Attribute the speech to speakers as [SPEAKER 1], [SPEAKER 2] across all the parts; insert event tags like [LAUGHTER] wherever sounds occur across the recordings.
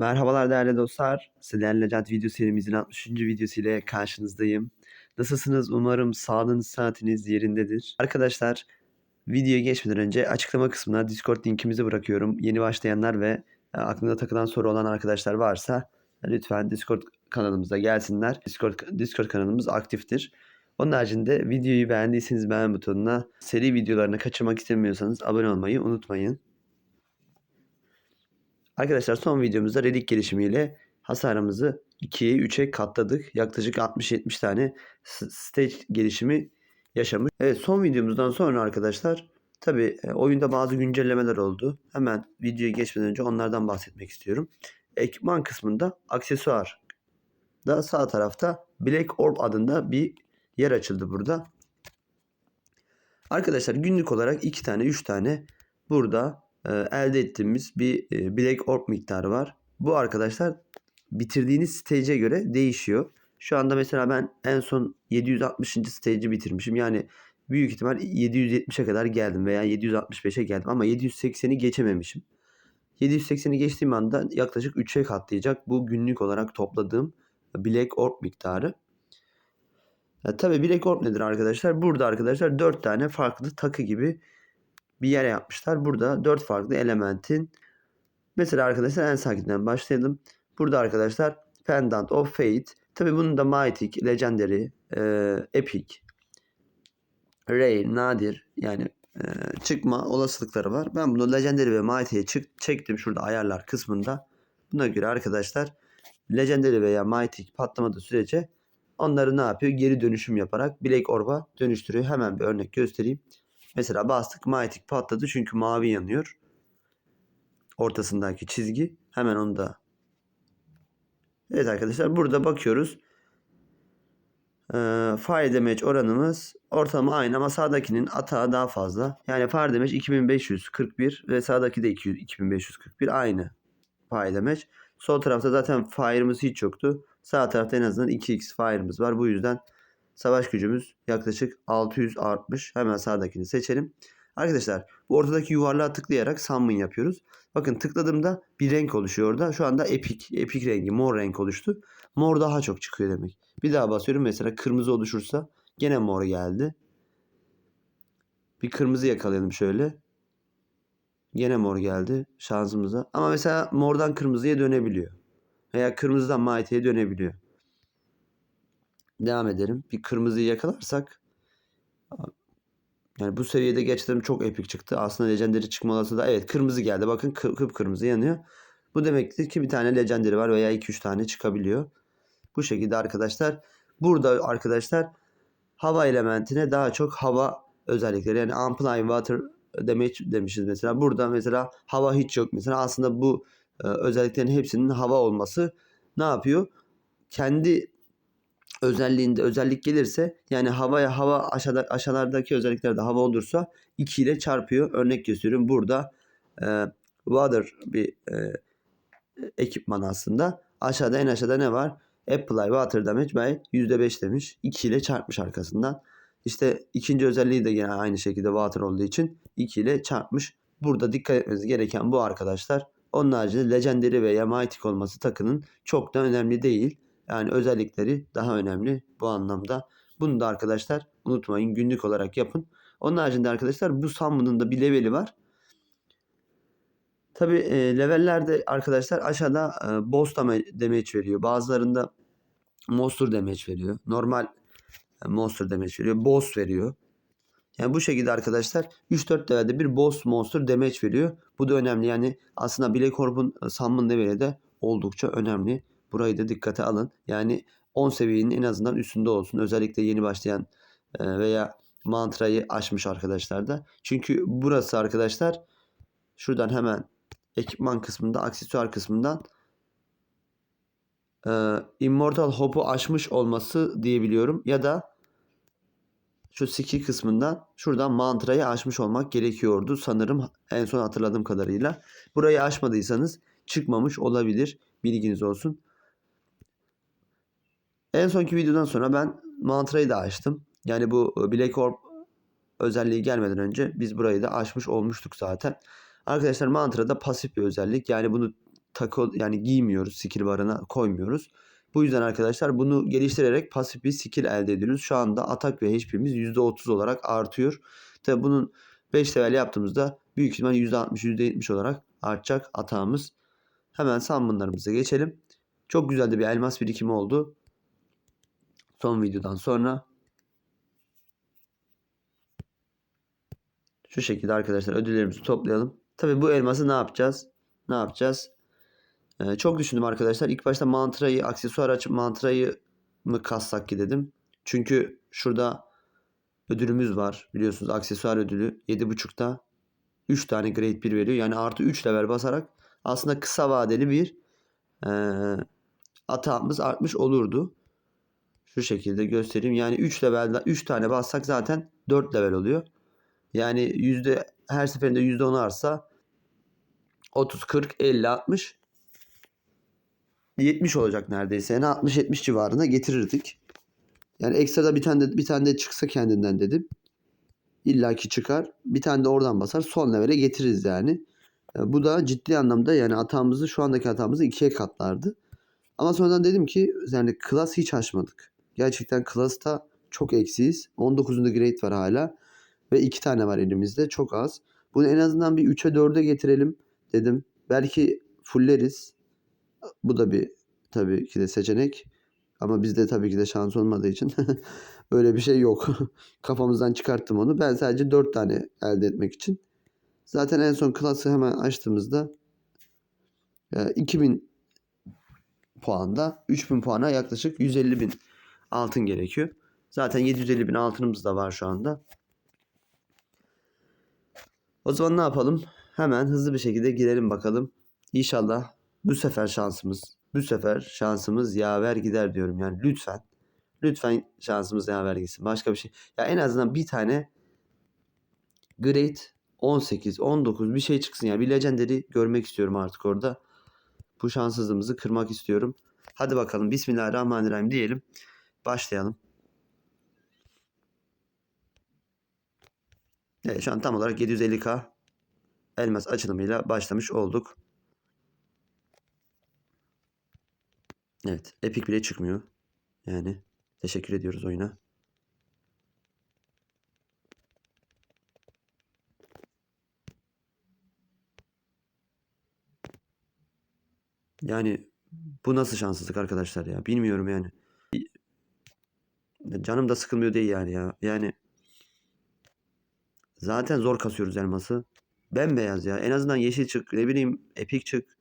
[SPEAKER 1] Merhabalar değerli dostlar. Sizlerle Legend video serimizin 60. videosu ile karşınızdayım. Nasılsınız? Umarım sağlığınız, saatiniz yerindedir. Arkadaşlar videoya geçmeden önce açıklama kısmına Discord linkimizi bırakıyorum. Yeni başlayanlar ve e, aklında takılan soru olan arkadaşlar varsa lütfen Discord kanalımıza gelsinler. Discord, Discord kanalımız aktiftir. Onun haricinde videoyu beğendiyseniz beğen butonuna, seri videolarını kaçırmak istemiyorsanız abone olmayı unutmayın. Arkadaşlar son videomuzda relik gelişimiyle hasarımızı 2'ye 3'e katladık. Yaklaşık 60-70 tane stage gelişimi yaşamış. Evet son videomuzdan sonra arkadaşlar tabi oyunda bazı güncellemeler oldu. Hemen videoya geçmeden önce onlardan bahsetmek istiyorum. Ekipman kısmında aksesuar da sağ tarafta Black Orb adında bir yer açıldı burada. Arkadaşlar günlük olarak 2 tane 3 tane burada e, elde ettiğimiz bir e, Black Orb miktarı var. Bu arkadaşlar bitirdiğiniz stage'e göre değişiyor. Şu anda mesela ben en son 760. stage'i bitirmişim. Yani büyük ihtimal 770'e kadar geldim veya 765'e geldim ama 780'i geçememişim. 780'i geçtiğim anda yaklaşık 3'e katlayacak bu günlük olarak topladığım Black Orb miktarı. Ya, tabii Black Orb nedir arkadaşlar? Burada arkadaşlar 4 tane farklı takı gibi bir yer yapmışlar. Burada 4 farklı elementin mesela arkadaşlar en sakinden başlayalım. Burada arkadaşlar Pendant of Fate. Tabii bunun da Mythic, Legendary, e, Epic, Rare, Nadir yani e, çıkma olasılıkları var. Ben bunu Legendary ve Mythic'e çık çektim şurada ayarlar kısmında. Buna göre arkadaşlar Legendary veya Mythic patlamadığı sürece onları ne yapıyor? Geri dönüşüm yaparak Black Orb'a dönüştürüyor. Hemen bir örnek göstereyim. Mesela bastık Mythic patladı çünkü mavi yanıyor. Ortasındaki çizgi. Hemen onu da Evet arkadaşlar burada bakıyoruz. Ee, fire damage oranımız ortalama aynı ama sağdakinin atağı daha fazla. Yani fire damage 2541 ve sağdaki de 200, 2541 aynı fire damage. Sol tarafta zaten fire'ımız hiç yoktu. Sağ tarafta en azından 2x fire'ımız var. Bu yüzden savaş gücümüz yaklaşık 600 artmış. Hemen sağdakini seçelim. Arkadaşlar bu ortadaki yuvarlığa tıklayarak summon yapıyoruz. Bakın tıkladığımda bir renk oluşuyor orada. Şu anda epic, epic rengi mor renk oluştu. Mor daha çok çıkıyor demek. Bir daha basıyorum mesela kırmızı oluşursa gene mor geldi. Bir kırmızı yakalayalım şöyle. Gene mor geldi şansımıza. Ama mesela mordan kırmızıya dönebiliyor. Veya kırmızıdan maviye dönebiliyor. Devam edelim. Bir kırmızıyı yakalarsak yani bu seviyede gerçekten çok epik çıktı. Aslında legendary çıkma olasılığı da evet kırmızı geldi. Bakın kı- kıpkırmızı yanıyor. Bu demektir ki bir tane legendary var veya 2-3 tane çıkabiliyor. Bu şekilde arkadaşlar. Burada arkadaşlar hava elementine daha çok hava özellikleri yani amply water damage demişiz mesela. Burada mesela hava hiç yok mesela. Aslında bu e, özelliklerin hepsinin hava olması ne yapıyor? Kendi özelliğinde özellik gelirse yani havaya hava aşağıda aşağılardaki özelliklerde hava olursa 2 ile çarpıyor. Örnek gösteriyorum. Burada e, water bir e, ekipman aslında. Aşağıda en aşağıda ne var? Apply water damage by %5 demiş. 2 ile çarpmış arkasından. İşte ikinci özelliği de yine aynı şekilde water olduğu için 2 ile çarpmış. Burada dikkat etmeniz gereken bu arkadaşlar. Onun haricinde legendary veya mythic olması takının çok da önemli değil. Yani özellikleri daha önemli bu anlamda. Bunu da arkadaşlar unutmayın günlük olarak yapın. Onun haricinde arkadaşlar bu summon'ın da bir leveli var. Tabi e, levellerde arkadaşlar aşağıda e, boss dama- damage veriyor. Bazılarında monster damage veriyor. Normal e, monster damage veriyor. Boss veriyor. Yani bu şekilde arkadaşlar 3-4 levelde bir boss monster damage veriyor. Bu da önemli. Yani aslında Black Orb'un e, summon leveli de oldukça önemli. Burayı da dikkate alın. Yani 10 seviyenin en azından üstünde olsun. Özellikle yeni başlayan e, veya mantrayı aşmış arkadaşlar da. Çünkü burası arkadaşlar şuradan hemen ekipman kısmında, aksesuar kısmından e, Immortal Hope'u aşmış olması diyebiliyorum. Ya da şu skill kısmından şuradan mantrayı aşmış olmak gerekiyordu. Sanırım en son hatırladığım kadarıyla. Burayı aşmadıysanız çıkmamış olabilir. Bilginiz olsun. En sonki videodan sonra ben mantrayı da açtım. Yani bu Black Orb özelliği gelmeden önce biz burayı da açmış olmuştuk zaten. Arkadaşlar mantra da pasif bir özellik. Yani bunu takı yani giymiyoruz skill barına koymuyoruz. Bu yüzden arkadaşlar bunu geliştirerek pasif bir skill elde ediyoruz. Şu anda atak ve HP'miz %30 olarak artıyor. Tabi bunun 5 level yaptığımızda büyük ihtimal %60 %70 olarak artacak atağımız. Hemen summonlarımıza geçelim. Çok güzel de bir elmas birikimi oldu. Son videodan sonra. Şu şekilde arkadaşlar ödüllerimizi toplayalım. Tabi bu elması ne yapacağız? Ne yapacağız? Ee, çok düşündüm arkadaşlar. İlk başta mantrayı, aksesuar açıp mantrayı mı kassak ki dedim. Çünkü şurada ödülümüz var. Biliyorsunuz aksesuar ödülü 7.5'ta 3 tane grade 1 veriyor. Yani artı 3 level basarak aslında kısa vadeli bir e, atağımız artmış olurdu. Şu şekilde göstereyim. Yani 3 levelden 3 tane bassak zaten 4 level oluyor. Yani yüzde her seferinde yüzde 10 artsa 30, 40, 50, 60 70 olacak neredeyse. Yani 60-70 civarına getirirdik. Yani ekstra bir tane de, bir tane de çıksa kendinden dedim. İlla ki çıkar. Bir tane de oradan basar. Son levele getiririz yani. E, bu da ciddi anlamda yani hatamızı şu andaki hatamızı ikiye katlardı. Ama sonradan dedim ki yani klas hiç açmadık. Gerçekten klasta çok eksiyiz. 19'unda grade var hala. Ve iki tane var elimizde. Çok az. Bunu en azından bir 3'e 4'e getirelim dedim. Belki fulleriz. Bu da bir tabii ki de seçenek. Ama bizde tabii ki de şans olmadığı için [LAUGHS] öyle bir şey yok. [LAUGHS] Kafamızdan çıkarttım onu. Ben sadece 4 tane elde etmek için. Zaten en son klası hemen açtığımızda 2000 puanda 3000 puana yaklaşık 150 bin altın gerekiyor. Zaten 750 bin altınımız da var şu anda. O zaman ne yapalım? Hemen hızlı bir şekilde girelim bakalım. İnşallah bu sefer şansımız, bu sefer şansımız yaver gider diyorum. Yani lütfen, lütfen şansımız yaver gitsin. Başka bir şey. Ya en azından bir tane Great 18, 19 bir şey çıksın ya. Bir Legendary görmek istiyorum artık orada. Bu şanssızlığımızı kırmak istiyorum. Hadi bakalım. Bismillahirrahmanirrahim diyelim. Başlayalım. Evet şu an tam olarak 750k elmas açılımıyla başlamış olduk. Evet. Epic bile çıkmıyor. Yani teşekkür ediyoruz oyuna. Yani bu nasıl şanssızlık arkadaşlar ya? Bilmiyorum yani. Canım da sıkılmıyor değil yani ya. Yani zaten zor kasıyoruz elması. Bembeyaz ya. En azından yeşil çık. Ne bileyim epik çık.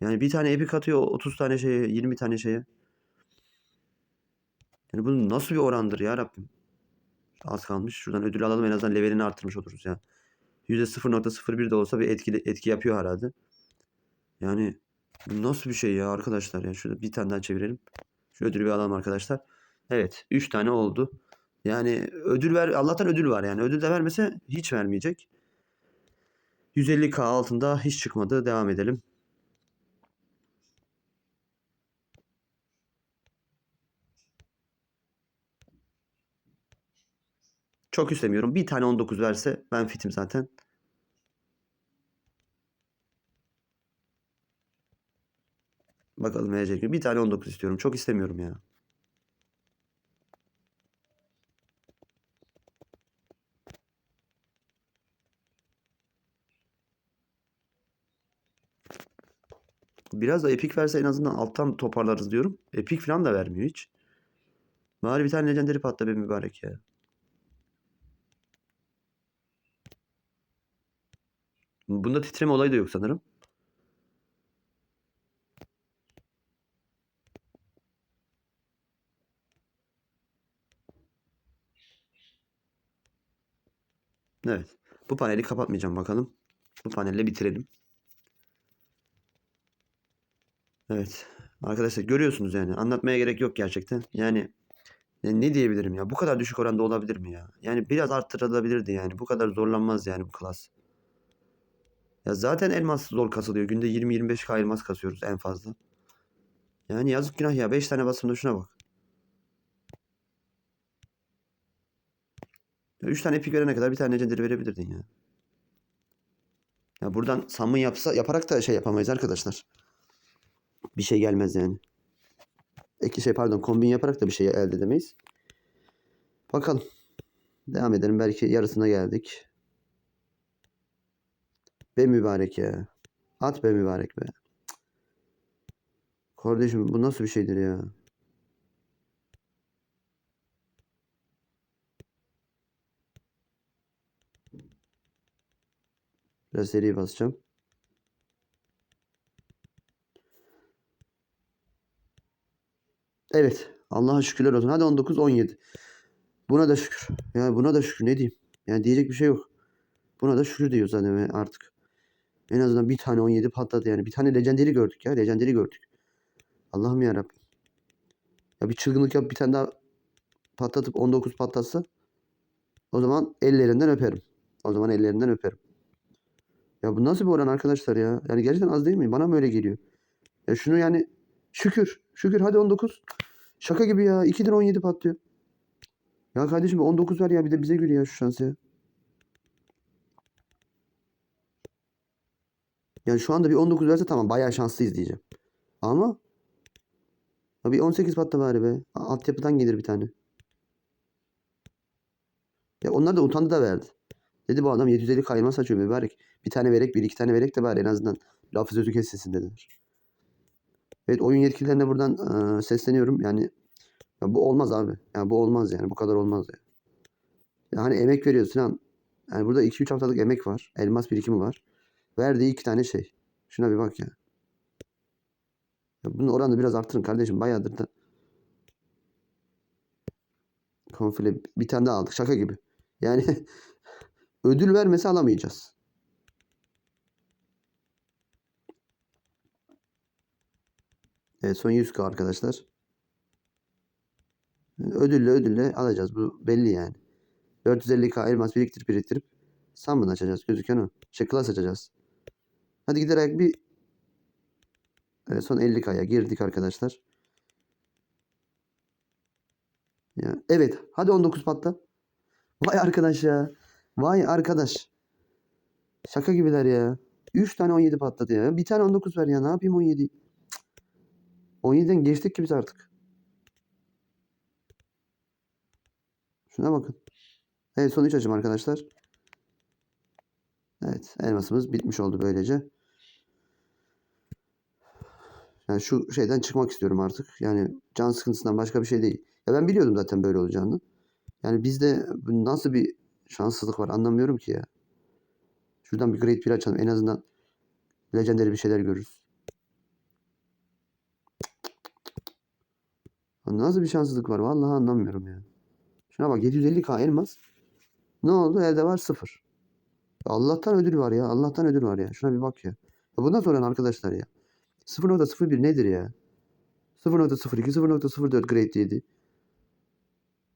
[SPEAKER 1] Yani bir tane epik atıyor 30 tane şeye 20 tane şeye. Yani bu nasıl bir orandır ya Rabbim. Az kalmış. Şuradan ödül alalım en azından levelini arttırmış oluruz ya. %0.01 de olsa bir etkili, etki yapıyor herhalde. Yani bu nasıl bir şey ya arkadaşlar ya. Şurada bir tane daha çevirelim. Şu ödülü bir alalım arkadaşlar. Evet 3 tane oldu. Yani ödül ver Allah'tan ödül var yani. Ödül de vermese hiç vermeyecek. 150k altında hiç çıkmadı. Devam edelim. Çok istemiyorum. Bir tane 19 verse ben fitim zaten. Bakalım verecek mi? Bir tane 19 istiyorum. Çok istemiyorum ya. Biraz da epik verse en azından alttan toparlarız diyorum. Epik falan da vermiyor hiç. Bari bir tane legendary patla be mübarek ya. Bunda titreme olayı da yok sanırım. Evet. Bu paneli kapatmayacağım bakalım. Bu panelle bitirelim. Evet. Arkadaşlar görüyorsunuz yani. Anlatmaya gerek yok gerçekten. Yani ne, ne diyebilirim ya? Bu kadar düşük oranda olabilir mi ya? Yani biraz arttırılabilirdi yani. Bu kadar zorlanmaz yani bu klas. Ya zaten elmas zor kasılıyor. Günde 20-25k elmas kasıyoruz en fazla. Yani yazık günah ya. 5 tane basımda şuna bak. 3 tane epic verene kadar bir tane legendary verebilirdin ya. Ya buradan summon yapsa yaparak da şey yapamayız arkadaşlar. Bir şey gelmez yani. Eki şey pardon kombin yaparak da bir şey elde edemeyiz. Bakalım. Devam edelim. Belki yarısına geldik. Be mübarek ya. At be mübarek be. Kardeşim bu nasıl bir şeydir ya? Biraz seri basacağım. Evet. Allah'a şükürler olsun. Hadi 19 17. Buna da şükür. Ya buna da şükür ne diyeyim? Yani diyecek bir şey yok. Buna da şükür diyoruz zaten artık. En azından bir tane 17 patladı yani. Bir tane legendary gördük ya. Legendary gördük. Allah'ım yarabbim. Ya bir çılgınlık yap bir tane daha patlatıp 19 patlatsa o zaman ellerinden öperim. O zaman ellerinden öperim. Ya bu nasıl bir oran arkadaşlar ya? Yani gerçekten az değil mi? Bana mı öyle geliyor? Ya şunu yani şükür. Şükür hadi 19. Şaka gibi ya. 2'den 17 patlıyor. Ya kardeşim bir 19 ver ya. Bir de bize gül ya şu şansı ya. Yani şu anda bir 19 verse tamam bayağı şanslıyız diyeceğim. Ama ya bir 18 patla bari be. Altyapıdan gelir bir tane. Ya onlar da utandı da verdi. Dedi bu adam 750 kayma saçıyor mübarek. Bir tane verek bir iki tane verek de bari en azından lafı sözü kesilsin dediler. Evet oyun yetkililerine buradan eee, sesleniyorum. Yani ya bu olmaz abi. Yani bu olmaz yani. Bu kadar olmaz ya. Ya hani emek veriyorsun Sinan. Yani burada 2-3 haftalık emek var. Elmas birikimi var. Verdiği iki tane şey. Şuna bir bak ya. ya bunun oranını biraz arttırın kardeşim. Bayağıdır da. Konfile bir tane daha aldık. Şaka gibi. Yani [LAUGHS] ödül vermesi alamayacağız. Evet son 100k arkadaşlar. Ödülle ödülle alacağız. Bu belli yani. 450k elmas biriktirip biriktirip summon açacağız. Gözüken o. Şey class açacağız. Hadi giderek bir Evet, son 50k'ya girdik arkadaşlar. Ya, evet. Hadi 19 patla. Vay arkadaş ya. Vay arkadaş. Şaka gibiler ya. 3 tane 17 patladı ya. Bir tane 19 ver ya. Ne yapayım 17? 17'den geçtik ki biz artık. Şuna bakın. Evet son 3 açım arkadaşlar. Evet elmasımız bitmiş oldu böylece. Yani şu şeyden çıkmak istiyorum artık. Yani can sıkıntısından başka bir şey değil. Ya ben biliyordum zaten böyle olacağını. Yani bizde nasıl bir şanssızlık var anlamıyorum ki ya. Şuradan bir Great 1 açalım. En azından legendary bir şeyler görürüz. Nasıl bir şanssızlık var? Vallahi anlamıyorum ya. Şuna bak 750k elmas. Ne oldu? Elde var sıfır. Allah'tan ödül var ya. Allah'tan ödül var ya. Şuna bir bak ya. ya bundan sonra arkadaşlar ya. 0.01 nedir ya? 0.02, 0.04 grade 7.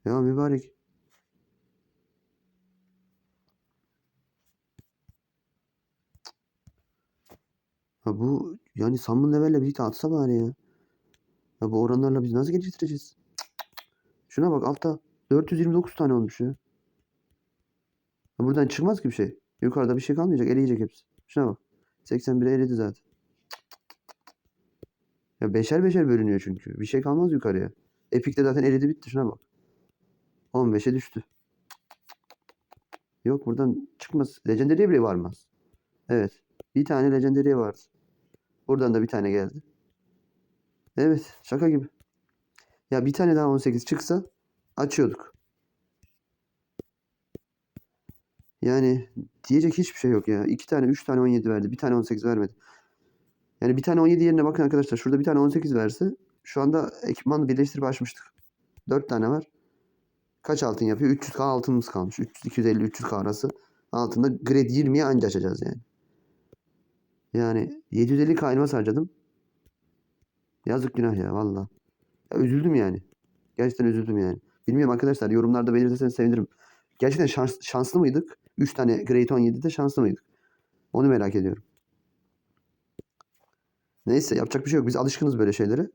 [SPEAKER 1] Ya mübarek. Ha bu yani summon level'le birlikte atsa bari ya. Ya bu oranlarla biz nasıl geliştireceğiz? Şuna bak altta 429 tane olmuş ya. Ya buradan çıkmaz ki bir şey. Yukarıda bir şey kalmayacak. Eleyecek hepsi. Şuna bak. 81'e eridi zaten. Ya beşer beşer bölünüyor çünkü. Bir şey kalmaz yukarıya. Epic'te zaten eridi bitti. Şuna bak. 15'e düştü. Yok buradan çıkmaz. Legendary'e bile varmaz. Evet. Bir tane Legendary'e vardı. Buradan da bir tane geldi. Evet. Şaka gibi. Ya bir tane daha 18 çıksa açıyorduk. Yani diyecek hiçbir şey yok ya. İki tane, üç tane 17 verdi. Bir tane 18 vermedi. Yani bir tane 17 yerine bakın arkadaşlar. Şurada bir tane 18 verse şu anda ekipmanı birleştirip açmıştık. 4 tane var. Kaç altın yapıyor? 300k altınımız kalmış. 300, 250, 300k arası. Altında grade 20'ye anca açacağız yani. Yani 750k elmas harcadım. Yazık günah ya valla. Ya üzüldüm yani. Gerçekten üzüldüm yani. Bilmiyorum arkadaşlar yorumlarda belirtirseniz sevinirim. Gerçekten şans, şanslı mıydık? 3 tane Great 17'de şanslı mıydık? Onu merak ediyorum. Neyse yapacak bir şey yok. Biz alışkınız böyle şeylere.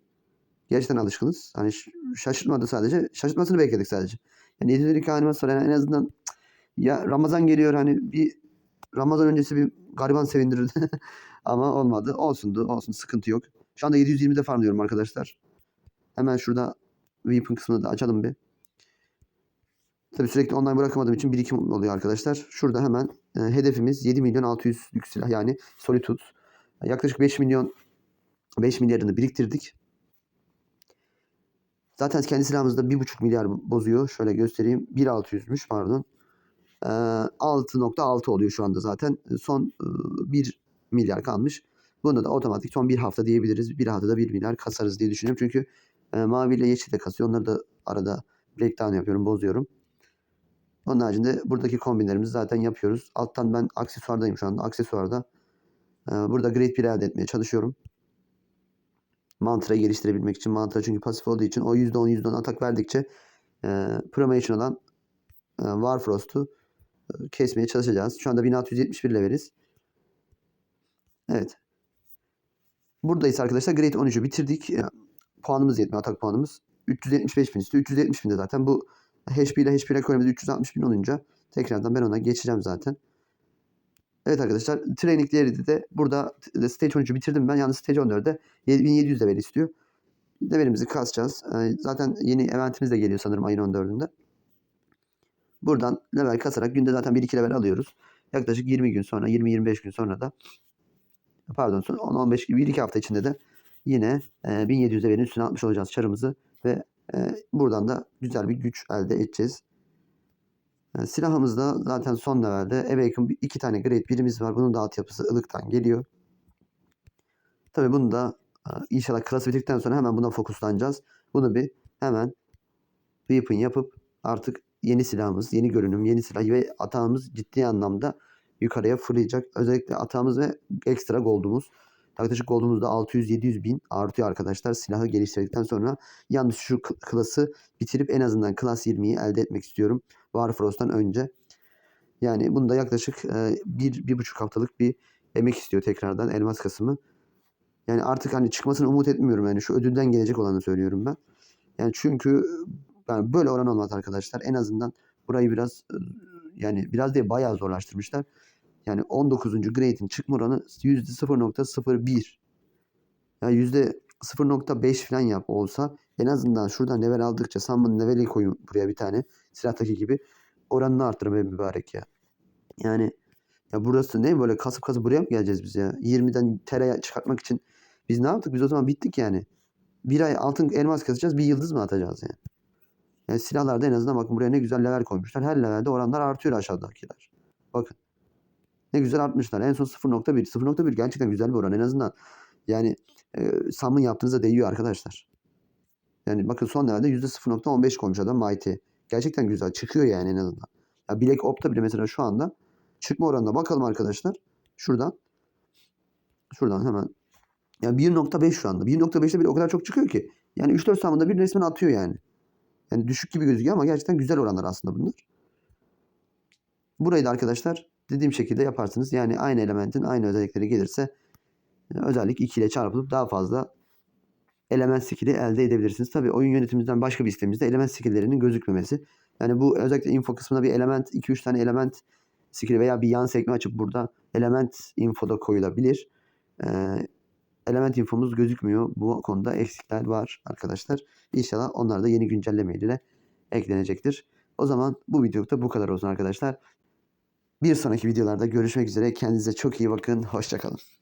[SPEAKER 1] Gerçekten alışkınız. Hani şaşırtmadı sadece. Şaşırtmasını bekledik sadece. Yani 750 animasyon yani en azından ya Ramazan geliyor hani bir Ramazan öncesi bir gariban sevindirirdi. [LAUGHS] Ama olmadı. Olsundu. Olsun. Sıkıntı yok. Şu anda 720'de farmlıyorum arkadaşlar. Hemen şurada Weapon kısmını da açalım bir. Tabii sürekli online bırakamadığım için birikim oluyor arkadaşlar. Şurada hemen e, hedefimiz 7 milyon 600'lük silah yani Solitude. Yaklaşık 5 milyon 5 milyarını biriktirdik. Zaten kendi silahımızda 1,5 milyar bozuyor. Şöyle göstereyim. 1.600'müş pardon. Ee, 6.6 oluyor şu anda zaten. Son e, 1 milyar kalmış. Bunda da otomatik son bir hafta diyebiliriz. Bir haftada 1 milyar kasarız diye düşünüyorum. Çünkü e, mavi ile yeşil de kasıyor. Onları da arada breakdown yapıyorum, bozuyorum. Onun haricinde buradaki kombinlerimizi zaten yapıyoruz. Alttan ben aksesuardayım şu anda. Aksesuarda e, burada grade 1 elde etmeye çalışıyorum. Mantra geliştirebilmek için. Mantra çünkü pasif olduğu için o %10 %10 atak verdikçe e, Promation olan e, Warfrost'u e, kesmeye çalışacağız. Şu anda 1671 leveliz. Evet. Buradayız arkadaşlar. Grade 13'ü bitirdik. E, puanımız yetmiyor. Atak puanımız. 375 bin istiyor. 370 bin de zaten. Bu HP ile HP rekorumuz 360 bin olunca tekrardan ben ona geçeceğim zaten. Evet arkadaşlar training diğeri de burada stage 13'ü bitirdim ben. Yalnız stage 14'de 7700 level istiyor. Levelimizi kasacağız. Ee, Zaten yeni eventimiz de geliyor sanırım ayın 14'ünde. Buradan level kasarak günde zaten 1-2 level alıyoruz. Yaklaşık 20 gün sonra 20-25 gün sonra da pardon son 10-15 gün 1-2 hafta içinde de yine e, 1700 levelin üstüne atmış olacağız çarımızı ve e, buradan da güzel bir güç elde edeceğiz. Yani silahımızda zaten son levelde Awaken bir- iki tane grade birimiz var. Bunun da altyapısı ılıktan geliyor. Tabii bunu da e, inşallah klası bitirdikten sonra hemen buna fokuslanacağız. Bunu bir hemen weapon yapıp artık yeni silahımız, yeni görünüm, yeni silah ve atağımız ciddi anlamda yukarıya fırlayacak. Özellikle atağımız ve ekstra goldumuz. Yaklaşık goldumuz da 600-700 bin artıyor arkadaşlar. Silahı geliştirdikten sonra yalnız şu klası bitirip en azından klas 20'yi elde etmek istiyorum. Warfrost'tan önce. Yani bunda yaklaşık e, bir, bir buçuk haftalık bir emek istiyor tekrardan elmas kasımı. Yani artık hani çıkmasını umut etmiyorum yani şu ödülden gelecek olanı söylüyorum ben. Yani çünkü yani böyle oran olmaz arkadaşlar. En azından burayı biraz e, yani biraz değil bayağı zorlaştırmışlar. Yani 19. grade'in çıkma oranı %0.01. Yani %0.5 falan yap olsa en azından şuradan level aldıkça Summon level'i koyun buraya bir tane. Silahtaki gibi. Oranını arttırın be mübarek ya. Yani ya burası ne böyle kasıp kasıp buraya mı geleceğiz biz ya? 20'den teraya çıkartmak için biz ne yaptık? Biz o zaman bittik yani. Bir ay altın elmas kasacağız bir yıldız mı atacağız yani? Yani silahlarda en azından bakın buraya ne güzel level koymuşlar. Her levelde oranlar artıyor aşağıdakiler. Bakın. Ne güzel artmışlar. En son 0.1. 0.1 gerçekten güzel bir oran. En azından yani e, summon yaptığınızda değiyor arkadaşlar. Yani bakın son levelde %0.15 koymuş adam Mighty. Gerçekten güzel. Çıkıyor yani en azından. Ya Black Opt'ta bile mesela şu anda çıkma oranına bakalım arkadaşlar. Şuradan. Şuradan hemen. Yani 1.5 şu anda. 1.5'te bile o kadar çok çıkıyor ki. Yani 3-4 summon'da bir resmen atıyor yani. Yani düşük gibi gözüküyor ama gerçekten güzel oranlar aslında bunlar. Burayı da arkadaşlar dediğim şekilde yaparsınız. Yani aynı elementin aynı özellikleri gelirse e, özellik 2 ile çarpılıp daha fazla element skill'i elde edebilirsiniz. Tabii oyun yönetimimizden başka bir istemimiz de element skill'lerinin gözükmemesi. Yani bu özellikle info kısmına bir element 2-3 tane element skill'i veya bir yan sekme açıp burada element infoda koyulabilir. Ee, element infomuz gözükmüyor. Bu konuda eksikler var arkadaşlar. İnşallah onlar da yeni güncelleme ile eklenecektir. O zaman bu videoda bu kadar olsun arkadaşlar. Bir sonraki videolarda görüşmek üzere. Kendinize çok iyi bakın. Hoşçakalın.